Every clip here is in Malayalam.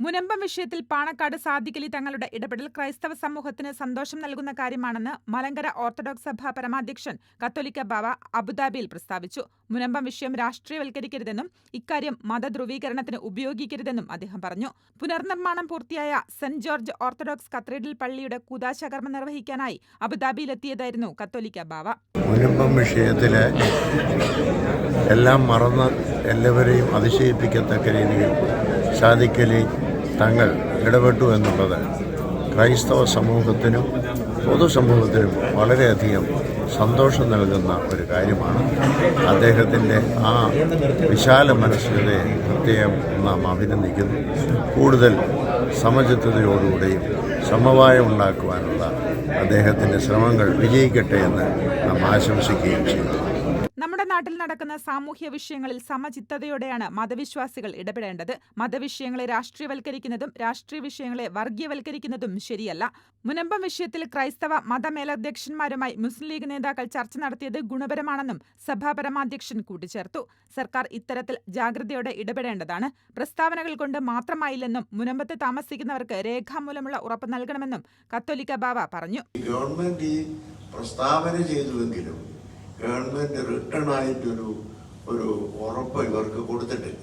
മുനമ്പം വിഷയത്തിൽ പാണക്കാട് സാദിഖലി തങ്ങളുടെ ഇടപെടൽ ക്രൈസ്തവ സമൂഹത്തിന് സന്തോഷം നൽകുന്ന കാര്യമാണെന്ന് മലങ്കര ഓർത്തഡോക്സ് സഭ പരമാധ്യക്ഷൻ കത്തോലിക്ക ബാവ അബുദാബിയിൽ പ്രസ്താവിച്ചു. മുനമ്പം വിഷയം രാഷ്ട്രീയവൽക്കരിക്കരുതെന്നും ഇക്കാര്യം മതധ്രുവീകരണത്തിന് ഉപയോഗിക്കരുതെന്നും അദ്ദേഹം പറഞ്ഞു. പുനർനിർമ്മാണം പൂർത്തിയായ സെന്റ് ജോർജ് ഓർത്തഡോക്സ് കത്തീഡ്രൽ പള്ളിയുടെ കൂതാശകർമ്മം നിർവഹിക്കാനായി അബുദാബിയിലെത്തിയതായിരുന്നു കത്തോലിക്ക ബാവ. മുനമ്പം വിഷയത്തിൽ എല്ലാം മറന്ന് എല്ലാവരെയും അതിശയിപ്പിക്കത്തക്ക രീതിയിൽ സാധിക്കലി തങ്ങൾ ഇടപെട്ടു എന്നുള്ളത് ക്രൈസ്തവ സമൂഹത്തിനും പൊതുസമൂഹത്തിനും വളരെയധികം സന്തോഷം നൽകുന്ന ഒരു കാര്യമാണ്. അദ്ദേഹത്തിന്റെ ആ വിശാല മനസ്സിനെ പ്രത്യേകം നാം അഭിനന്ദിക്കുന്നു. കൂടുതൽ സമചിത്തതയോടുകൂടിയും സമവായം ഉണ്ടാക്കുവാനുള്ള അദ്ദേഹത്തിന്റെ ശ്രമങ്ങൾ വിജയിക്കട്ടെ എന്ന് നാം ആശംസിക്കുകയും ചെയ്യുന്നു. നാട്ടിൽ നടക്കുന്ന സാമൂഹ്യ വിഷയങ്ങളിൽ സമചിത്തതയോടെയാണ് മതവിശ്വാസികൾ ഇടപെടേണ്ടത്. മതവിഷയങ്ങളെ രാഷ്ട്രീയവൽക്കരിക്കുന്നതും രാഷ്ട്രീയ വിഷയങ്ങളെ വർഗീയവൽക്കരിക്കുന്നതും ശരിയല്ല. മുനമ്പം വിഷയത്തിൽ ക്രൈസ്തവ മതമേലധ്യക്ഷന്മാരുമായി മുസ്ലിം ലീഗ് നേതാക്കൾ ചർച്ച നടത്തിയത് ഗുണപരമാണെന്നും സഭാപരമാധ്യക്ഷൻ കൂട്ടിച്ചേർത്തു. സർക്കാർ ഇത്തരത്തിൽ ജാഗ്രതയോടെ ഇടപെടേണ്ടതാണ്. പ്രസ്താവനകൾ കൊണ്ട് മാത്രമായില്ലെന്നും മുനമ്പത്ത് താമസിക്കുന്നവർക്ക് രേഖാമൂലമുള്ള ഉറപ്പ് നൽകണമെന്നും കത്തോലിക്ക ബാബ പറഞ്ഞു. ഗവൺമെന്റ് പ്രസ്താവന ചെയ്തുവെങ്കിലും ഗവൺമെന്റ് റിട്ടേൺ ആയിട്ടൊരു ഒരു ഉറപ്പ് ഇവർക്ക് കൊടുത്തിട്ടില്ല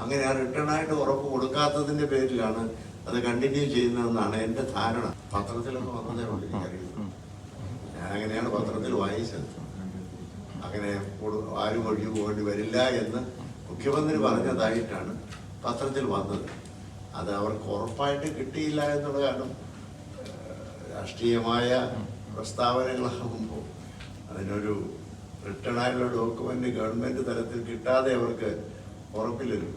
അങ്ങനെ ആ റിട്ടേൺ ആയിട്ട് ഉറപ്പ് കൊടുക്കാത്തതിന്റെ പേരിലാണ് അത് കണ്ടിന്യൂ ചെയ്യുന്നതെന്നാണ് എന്റെ ധാരണ. പത്രത്തിലൊക്കെ വന്നതേ ഉള്ളൂ എനിക്കറിയുന്നു ഞാൻ അങ്ങനെയാണ് പത്രത്തിൽ വായിച്ചത്. അങ്ങനെ ആരും ഒഴിഞ്ഞു പോകേണ്ടി വരില്ല എന്ന് മുഖ്യമന്ത്രി പറഞ്ഞതായിട്ടാണ് പത്രത്തിൽ വന്നത്. അത് അവർക്ക് ഉറപ്പായിട്ട് കിട്ടിയില്ല എന്നുള്ളതാണ് രാഷ്ട്രീയമായ പ്രസ്താവനകളാകുമ്പോൾ അതിനൊരു റിട്ടേൺ ആയിട്ടുള്ള ഡോക്യുമെന്റ് ഗവൺമെന്റ് തലത്തിൽ കിട്ടാതെ അവർക്ക് ഉറപ്പില്ലല്ലോ.